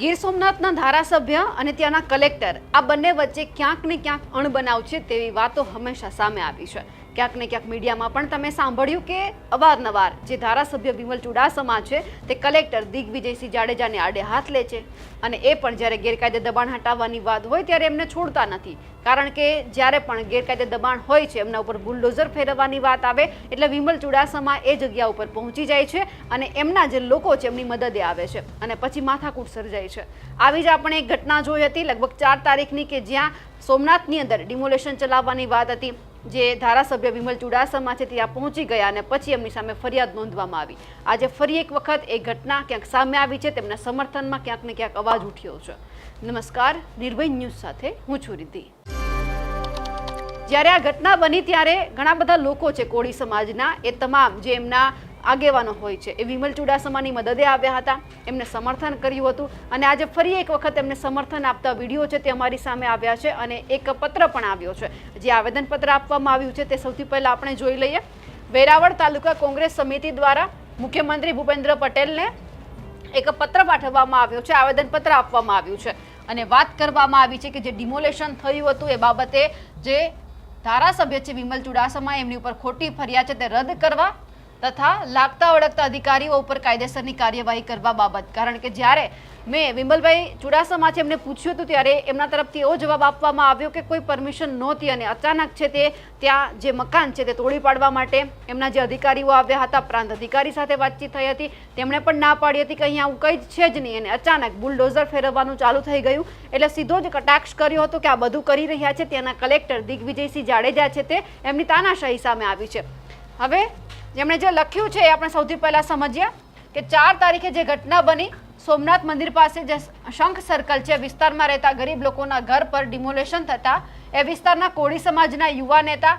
ગીર સોમનાથના ધારાસભ્ય અને ત્યાંના કલેક્ટર આ બંને વચ્ચે ક્યાંક ને ક્યાંક અણબનાવ છે તેવી વાતો હંમેશા સામે આવી છે. ક્યાંક ને ક્યાંક મીડિયામાં પણ તમે સાંભળ્યું કે અવારનવાર જે ધારાસભ્ય વિમલ ચુડાસમા છે, તે કલેક્ટર દિગ્વિજયસિંહ જાડેજાને આડે હાથ લે છે. અને એ પણ જ્યારે ગેરકાયદે દબાણ હટાવવાની વાત હોય ત્યારે એમને છોડતા નથી. કારણ કે જ્યારે પણ ગેરકાયદે દબાણ હોય છે, એમના ઉપર બુલડોઝર ફેરવવાની વાત આવે, એટલે વિમલ ચુડાસમા એ જગ્યા ઉપર પહોંચી જાય છે અને એમના જે લોકો છે, એમની મદદે આવે છે અને પછી માથાકૂટ સર્જાય છે. આવી જ આપણે એક ઘટના જોઈ હતી લગભગ ચાર તારીખની કે જ્યાં સોમનાથની અંદર ડિમોલેશન ચલાવવાની વાત હતી. જે ધારાસભ્ય વિમલ ચુડાસમા છે, ત્યાં પહોંચી ગયા અને પછી એમની સામે ફરિયાદ નોંધવામાં આવી. આજે ફરી એક વખત એ ઘટના ક્યાંક સામે આવી છે, તેમના સમર્થનમાં ક્યાંક ને ક્યાંક અવાજ ઉઠ્યો છે. નમસ્કાર, નિર્ભય ન્યૂઝ સાથે હું છું રિદ્ધિ. જ્યારે આ ઘટના બની, ત્યારે ઘણા બધા લોકો છે, કોળી સમાજના, એ તમામ જે એમના આગેવાનો હોય છે. એ વિમલ ચુડાસમાની મદદે આવ્યા હતા. એમને સમર્થન કર્યું હતું અને આજે ફરી એક વખત એમને સમર્થન આપતા વીડિયો છે તે અમારી સામે આવ્યા છે અને એક પત્ર પણ આવ્યો છે. જે આવેદનપત્ર આપવામાં આવ્યું છે તે સૌથી પહેલાં આપણે જોઈ લઈએ. વેરાવળ તાલુકા કોંગ્રેસ સમિતિ દ્વારા મુખ્યમંત્રી ભૂપેન્દ્ર પટેલને એક પત્ર પાઠવવામાં આવ્યો છે. આવેદનપત્ર આપવામાં આવ્યું છે. અને વાત કરવામાં આવી છે કે જે ડિમોલેશન થયું હતું એ બાબતે જે ધારાસભ્ય છે વિમલ ચુડાસમા, એમની ઉપર ખોટી ફરિયાદ છે તે રદ કરવા તથા લાગતા ઓળખતા અધિકારીઓ ઉપર કાયદેસરની કાર્યવાહી કરવા બાબત. કારણ કે જ્યારે મેં વિમલભાઈ ચુડાસમાથી એમને પૂછ્યું હતું ત્યારે એમના તરફથી એવો જવાબ આપવામાં આવ્યો કે કોઈ પરમિશન નહોતી અને અચાનક છે તે ત્યાં જે મકાન છે તે તોડી પાડવા માટે એમના જે અધિકારીઓ આવ્યા હતા, પ્રાંત અધિકારી સાથે વાતચીત થઈ હતી, તેમણે પણ ના પાડી હતી કે અહીંયા આવું કંઈ જ છે જ નહીં અને અચાનક બુલડોઝર ફેરવવાનું ચાલુ થઈ ગયું. એટલે સીધો જ કટાક્ષ કર્યો હતો કે આ બધું કરી રહ્યા છે, ત્યાંના કલેક્ટર દિગ્વિજયસિંહ જાડેજા છે તે, એમની તાનાશાહી સામે આવી છે. હવે જેમણે જે લખ્યું છે એ આપણે સૌથી પહેલાં સમજ્યા કે ચાર તારીખે જે ઘટના બની, સોમનાથ મંદિર પાસે જે શંખ સર્કલ છે, વિસ્તારમાં રહેતા ગરીબ લોકોના ઘર પર ડિમોલેશન થતાં, એ વિસ્તારના કોળી સમાજના યુવા નેતા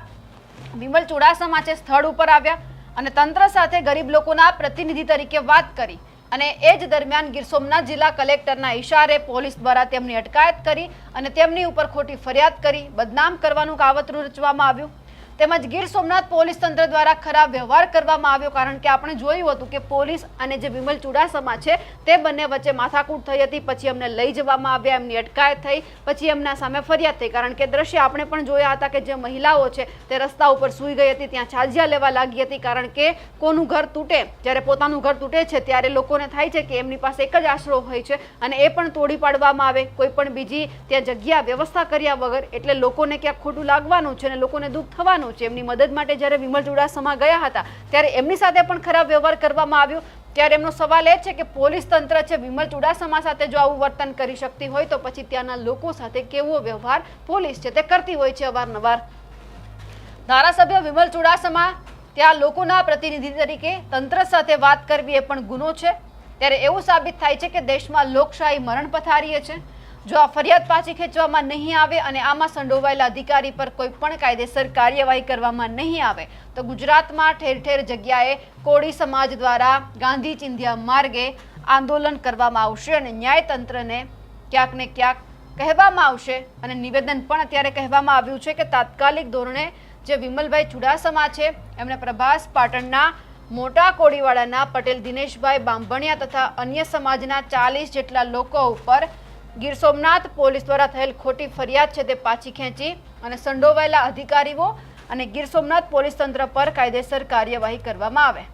વિમલ ચુડાસમા છે સ્થળ ઉપર આવ્યા અને તંત્ર સાથે ગરીબ લોકોના પ્રતિનિધિ તરીકે વાત કરી અને એ જ દરમિયાન ગીર સોમનાથ જિલ્લા કલેક્ટરના ઇશારે પોલીસ દ્વારા તેમની અટકાયત કરી અને તેમની ઉપર ખોટી ફરિયાદ કરી, બદનામ કરવાનું કાવતરું રચવામાં આવ્યું. તેમજ ગીર સોમનાથ પોલીસ તંત્ર દ્વારા ખરાબ વ્યવહાર કરવામાં આવ્યો કારણ કે આપણે જોયું હતું કે પોલીસ અને જે વિમલ ચુડાસમા છે, તે બંને વચ્ચે માથાકૂટ થઈ હતી, પછી એમને લઈ જવામાં આવ્યા, એમની અટકાયત થઈ, પછી એમના સામે ફરિયાદ થઈ. કારણ કે દ્રશ્ય આપણે પણ જોયા હતા કે જે મહિલાઓ છે, તે રસ્તા ઉપર સૂઈ ગઈ હતી, ત્યાં છાજિયા લેવા લાગી હતી. કારણ કે કોનું ઘર તૂટે, જ્યારે પોતાનું ઘર તૂટે છે, ત્યારે લોકોને થાય છે કે એમની પાસે એક જ આશરો હોય છે અને એ પણ તોડી પાડવામાં આવે. કોઈ પણ બીજી ત્યાં જગ્યા વ્યવસ્થા કર્યા વગર, એટલે લોકોને ક્યાંક ખોટું લાગવાનું છે અને લોકોને દુઃખ થવાનું છે. એમની મદદ માટે જ્યારે વિમલ ચુડાસમા ગયા હતા, ત્યારે એમની સાથે પણ ખરાબ વ્યવહાર કરવામાં આવ્યો. ત્યારે એમનો સવાલ એ છે કે પોલીસ તંત્ર છે, વિમલ ચુડાસમા સાથે જો આવું વર્તન કરી શકતી હોય, તો પછી ત્યાંના લોકો સાથે કેવો વ્યવહાર પોલીસ છે તે કરતી હોય છે અવારનવાર. ધારાસભ્ય વિમલ ચુડાસમા ત્યાં લોકોના પ્રતિનિધિ તરીકે તંત્ર સાથે વાત કરવી એ પણ ગુનો છે. ત્યારે એવું સાબિત થાય છે કે દેશમાં લોકશાહી મરણ પથારીએ છે. જો આ ફરિયાદ પાછી ખેંચવામાં નહીં આવે અને આમાં સંડોવાયેલા અધિકારી પર કોઈ પણ કાયદેસર કાર્યવાહી કરવામાં નહીં આવે, તો ગુજરાતમાં ઠેર ઠેર જગ્યાએ કોળી સમાજ દ્વારા ગાંધી ચિંધ્યા માર્ગે આંદોલન કરવામાં આવશે અને ન્યાયતંત્રને ક્યાંક ને ક્યાંક કહેવામાં આવશે અને નિવેદન પણ અત્યારે કહેવામાં આવ્યું છે કે તાત્કાલિક ધોરણે જે વિમલભાઈ ચુડાસમા છે, એમણે પ્રભાસ પાટણના મોટા કોળીવાડાના પટેલ દિનેશભાઈ બાંભણિયા તથા અન્ય સમાજના ચાલીસ જેટલા લોકો ઉપર ગીર સોમનાથ પોલીસ દ્વારા થયેલ ખોટી ફરિયાદ છે તે પાછી ખેંચી અને સંડોવાયેલા અધિકારીઓ અને ગીર સોમનાથ પોલીસ તંત્ર પર કાયદેસર કાર્યવાહી કરવામાં આવે.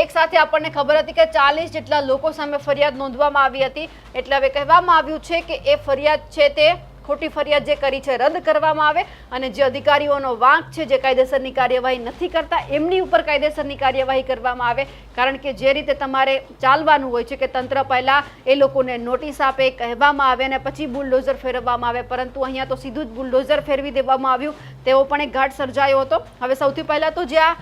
એક સાથે આપણને ખબર હતી કે ચાલીસ જેટલા લોકો સામે ફરિયાદ નોંધવામાં આવી હતી. એટલે હવે કહેવામાં આવ્યું છે કે એ ફરિયાદ છે તે ખોટી ફરિયાદ જે કરી છે, રદ કરવામાં આવે અને જે અધિકારીઓનો વાંક છે, જે કાયદેસરની કાર્યવાહી નથી કરતા, એમની ઉપર કાયદેસરની કાર્યવાહી કરવામાં આવે. કારણ કે જે રીતે તમારે ચાલવાનું હોય છે કે તંત્ર પહેલાં એ લોકોને નોટિસ આપે, કહેવામાં આવે અને પછી બુલડોઝર ફેરવવામાં આવે. પરંતુ અહીંયા તો સીધું જ બુલડોઝર ફેરવી દેવામાં આવ્યું. તેવો પણ એક ઘાટ સર્જાયો હતો. હવે સૌથી પહેલાં તો જે આ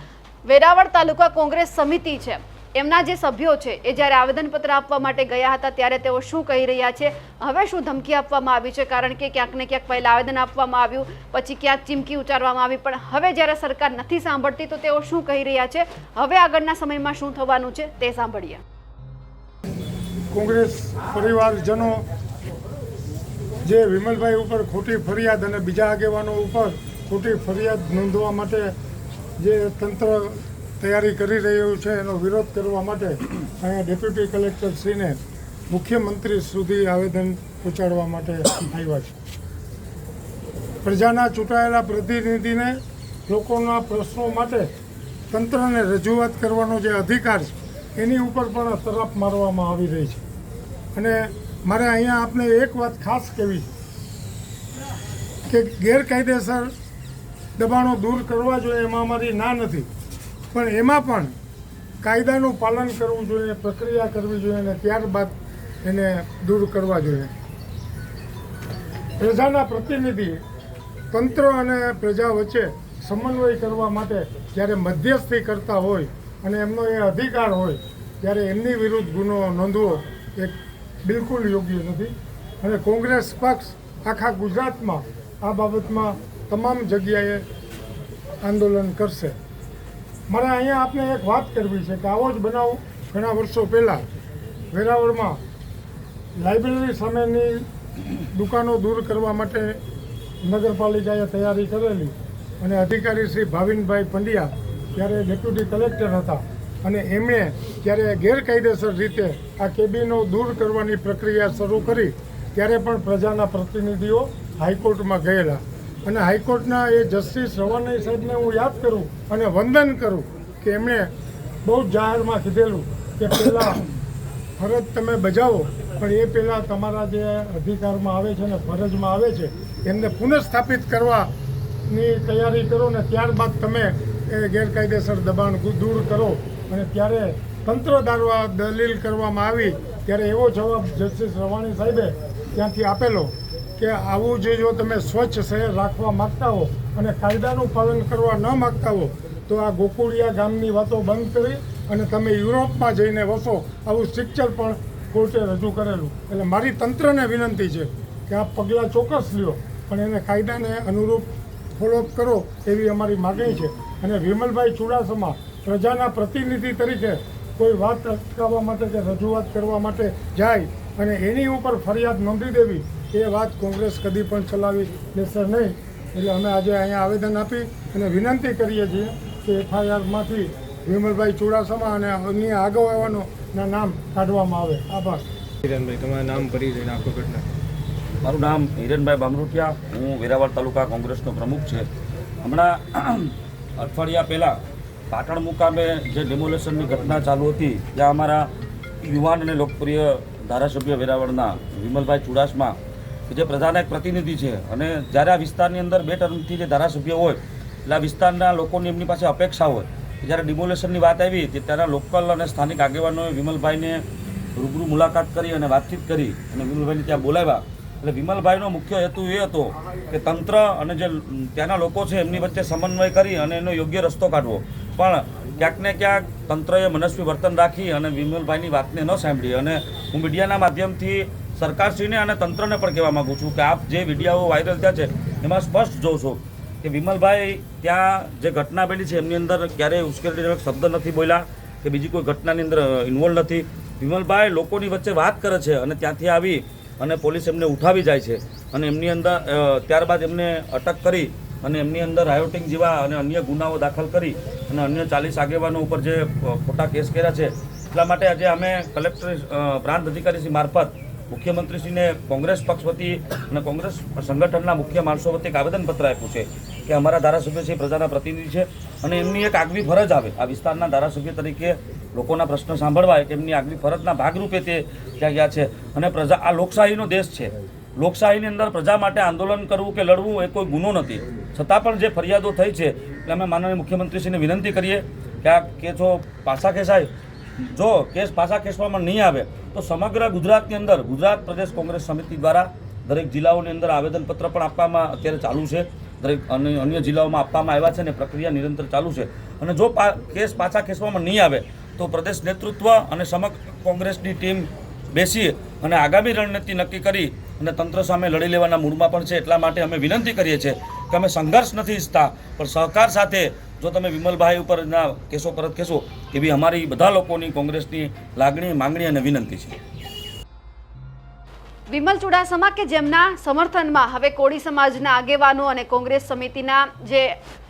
વેરાવળ તાલુકા કોંગ્રેસ સમિતિ છે એમના જે સભ્યો છે, એ જ્યારે આવેદનપત્ર આપવા માટે ગયા હતા, ત્યારે તેઓ શું કહી રહ્યા છે? હવે શું ધમકી આપવામાં આવી છે? કારણ કે ક્યાંક ને ક્યાંક પહેલાં આવેદન આપવામાં આવ્યું, પછી ક્યાંક ચીમકી ઉચ્ચારવામાં આવી, પણ હવે જ્યારે સરકાર નથી સાંભળતી, તો તેઓ શું કહી રહ્યા છે? હવે આગળના સમયમાં શું થવાનું છે, તે સાંભળીએ. કોંગ્રેસ પરિવારજનો જે વિમલભાઈ ઉપર ખોટી ફરિયાદ અને બીજા આગેવાનો ઉપર ખોટી ફરિયાદ નોંધવા માટે જે તંત્ર તૈયારી કરી રહ્યું છે, એનો વિરોધ કરવા માટે અહીંયા ડેપ્યુટી કલેક્ટર શ્રીને મુખ્યમંત્રી સુધી આવેદન પહોંચાડવા માટે આવ્યા છે. પ્રજાના ચૂંટાયેલા પ્રતિનિધિને લોકોના પ્રશ્નો માટે તંત્રને રજૂઆત કરવાનો જે અધિકાર છે, એની ઉપર પણ તરફ મારવામાં આવી રહી છે. અને મારે અહીંયા આપને એક વાત ખાસ કહેવી છે, કે ગેરકાયદેસર દબાણો દૂર કરવા જોઈએ એમાં અમારી ના નથી. પણ એમાં પણ કાયદાનું પાલન કરવું જોઈએ, પ્રક્રિયા કરવી જોઈએ અને ત્યારબાદ એને દૂર કરવા જોઈએ. પ્રજાના પ્રતિનિધિ, તંત્ર અને પ્રજા વચ્ચે સમન્વય કરવા માટે જ્યારે મધ્યસ્થી કરતા હોય અને એમનો એ અધિકાર હોય, ત્યારે એમની વિરુદ્ધ ગુનો નોંધવો એ બિલકુલ યોગ્ય નથી. અને કોંગ્રેસ પક્ષ આખા ગુજરાતમાં આ બાબતમાં તમામ જગ્યાએ આંદોલન કરશે. મારે અહીંયા આપને એક વાત કરવી છે કે આવો જ બનાવ ઘણા વર્ષો પહેલાં વેરાવળમાં લાઇબ્રેરી સામેની દુકાનો દૂર કરવા માટે નગરપાલિકાએ તૈયારી કરેલી અને અધિકારી શ્રી ભાવિનભાઈ પંડ્યા ત્યારે ડેપ્યુટી કલેક્ટર હતા અને એમણે ત્યારે ગેરકાયદેસર રીતે આ કેબિનો દૂર કરવાની પ્રક્રિયા શરૂ કરી, ત્યારે પણ પ્રજાના પ્રતિનિધિઓ હાઈકોર્ટમાં ગયેલા. અને હાઈકોર્ટના એ જસ્ટિસ રવાનાઈ સાહેબને હું યાદ કરું અને વંદન કરું કે એમણે બહુ જાહેરમાં કીધેલું કે પહેલાં ફરજ તમે બજાવો, પણ એ પહેલાં તમારા જે અધિકારમાં આવે છે ને ફરજમાં આવે છે, એમને પુનઃસ્થાપિત કરવાની તૈયારી કરો ને ત્યારબાદ તમે એ ગેરકાયદેસર દબાણ દૂર કરો. અને ત્યારે તંત્ર દ્વારા દલીલ કરવામાં આવી, ત્યારે એવો જવાબ જસ્ટિસ રવાણી સાહેબે ત્યાંથી આપેલો કે આવું જે જો તમે સ્વચ્છ શહેર રાખવા માગતા હો અને કાયદાનું પાલન કરવા ન માગતા હો, તો આ ગોકુળિયા ગામની વાતો બંધ કરી અને તમે યુરોપમાં જઈને વસો. આવું સ્ટ્રક્ચર પણ કોર્ટે રજૂ કરેલું. એટલે મારી તંત્રને વિનંતી છે કે આ પગલાં ચોક્કસ લ્યો, પણ એને કાયદાને અનુરૂપ ફોલોઅપ કરો એવી અમારી માગણી છે. અને વિમલભાઈ ચુડાસમા પ્રજાના પ્રતિનિધિ તરીકે કોઈ વાત અટકાવવા માટે કે રજૂઆત કરવા માટે જાય અને એની ઉપર ફરિયાદ નોંધી દેવી. એ વાત કોંગ્રેસ કદી પણ ચલાવી લેશે નહીં. એટલે અમે આજે અહીંયા આવેદન આપી અને વિનંતી કરીએ છીએ કે એફઆઈઆરમાંથી વિમલભાઈ ચુડાસમા અને અન્ય આગેવાનોના નામ કાઢવામાં આવે. આભાર. કિરણભાઈ તમારું નામ પરિચય આખો ઘટના. મારું નામ હિરેનભાઈ બામરૂટિયા હું વેરાવળ તાલુકા કોંગ્રેસનો પ્રમુખ છે. હમણાં અઠવાડિયા પહેલાં પાટણ મુકામે જે ડેમોલેશનની ઘટના ચાલુ હતી ત્યાં અમારા યુવાન અને લોકપ્રિય ધારાસભ્ય વેરાવળના વિમલભાઈ ચુડાસમા જે પ્રજાના એક પ્રતિનિધિ છે. અને જ્યારે આ વિસ્તારની અંદર બે ટર્મથી જે ધારાસભ્ય હોય, એટલે આ વિસ્તારના લોકોની એમની પાસે અપેક્ષા હોય જ્યારે ડિમોલેશનની વાત આવી, તે ત્યાંના લોકલ અને સ્થાનિક આગેવાનોએ વિમલભાઈને રૂબરૂ મુલાકાત કરી અને વાતચીત કરી અને વિમલભાઈને ત્યાં બોલાવ્યા. એટલે વિમલભાઈનો મુખ્ય હેતુ એ હતો કે તંત્ર અને જે ત્યાંના લોકો છે, એમની વચ્ચે સમન્વય કરી અને એનો યોગ્ય રસ્તો કાઢવો. પણ ક્યાંક ને ક્યાંક તંત્રએ મનસ્વી વર્તન રાખી અને વિમલભાઈની વાતને ન સાંભળી. અને હું મીડિયાના માધ્યમથી સરકારશ્રીને અને તંત્રને પણ કહેવા માગું છું કે આપ જે વિડીયાઓ વાયરલ થયા છે, એમાં સ્પષ્ટ જોઉં છું કે વિમલભાઈ ત્યાં જે ઘટના બની છે, એમની અંદર ક્યારેય ઉશ્કેરણીજનક શબ્દ નથી બોલ્યા કે બીજી કોઈ ઘટનાની અંદર ઇન્વોલ્વ નથી. વિમલભાઈ લોકોની વચ્ચે વાત કરે છે અને ત્યાંથી આવી અને પોલીસ એમને ઉઠાવી જાય છે. અને એમની અંદર ત્યારબાદ એમને અટક કરી અને એમની અંદર રાયોટિંગ જેવા અને અન્ય ગુનાઓ દાખલ કરી અને અન્ય ચાલીસ આગેવાનો ઉપર જે ખોટા કેસ કર્યા છે, એટલા માટે આજે અમે કલેક્ટર પ્રાંત અધિકારીશ્રી મારફત મુખ્યમંત્રીશ્રીને કોંગ્રેસ પક્ષ વતી અને કોંગ્રેસ સંગઠનના મુખ્ય માણસો વતી એક આવેદનપત્ર આપ્યું છે કે અમારા ધારાસભ્ય છે પ્રજાના પ્રતિનિધિ છે અને એમની એક આગવી ફરજ આવે. આ વિસ્તારના ધારાસભ્ય તરીકે લોકોના પ્રશ્ન સાંભળવા એક એમની આગવી ફરજના ભાગરૂપે તે ત્યાં ગયા છે. અને પ્રજા, આ લોકશાહીનો દેશ છે. લોકશાહીની અંદર પ્રજા માટે આંદોલન કરવું કે લડવું એ કોઈ ગુનો નથી. છતાં પણ જે ફરિયાદો થઈ છે, એટલે અમે માનનીય મુખ્યમંત્રીશ્રીને વિનંતી કરીએ કે આ કેસો પાછા ખેંચાય, જો કેસ પાછા ખેંચવામાં નહીં આવે, તો સમગ્ર ગુજરાતની અંદર, ગુજરાત પ્રદેશ કોંગ્રેસ સમિતિ દ્વારા દરેક જિલ્લાઓની અંદર આવેદનપત્ર પણ આપવામાં અત્યારે ચાલુ છે. દરેક અન્ય જિલ્લાઓમાં આપવામાં આવ્યા છે અને પ્રક્રિયા નિરંતર ચાલુ છે. અને જો કેસ પાછા ખેંચવામાં નહીં આવે, તો પ્રદેશ નેતૃત્વ અને સમગ્ર કોંગ્રેસની ટીમ બેસી અને આગામી રણનીતિ નક્કી કરી અને તંત્ર સામે લડી લેવાના મૂડમાં પણ છે, એટલા માટે અમે વિનંતી કરીએ છીએ કે અમે સંઘર્ષ નથી ઈચ્છતા, પણ સહકાર સાથે જો તમે વિમલભાઈ ઉપરના કેસો પરત ખેંચો, એવી અમારી બધા લોકોની કોંગ્રેસની લાગણી, માંગણી અને વિનંતી છે. વિમલ ચુડાસમા કે જેમના સમર્થનમાં હવે કોળી સમાજના આગેવાનો અને કોંગ્રેસ સમિતિના જે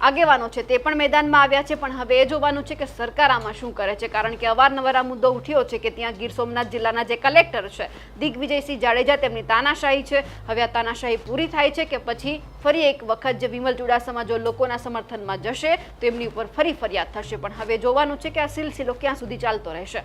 આગેવાનો છે તે પણ મેદાનમાં આવ્યા છે, પણ હવે એ જોવાનું છે કે સરકાર આમાં શું કરે છે, કારણ કે અવારનવાર આ મુદ્દો ઉઠ્યો છે કે ત્યાં ગીર સોમનાથ જિલ્લાના જે કલેક્ટર છે, દિગ્વિજયસિંહ જાડેજા તેમની તાનાશાહી છે. હવે આ તાનાશાહી પૂરી થાય છે કે પછી ફરી એક વખત જે વિમલ ચુડાસમા જો લોકોના સમર્થનમાં જશે, તો એમની ઉપર ફરી ફરિયાદ થશે. પણ હવે જોવાનું છે કે આ સિલસિલો ક્યાં સુધી ચાલતો રહેશે.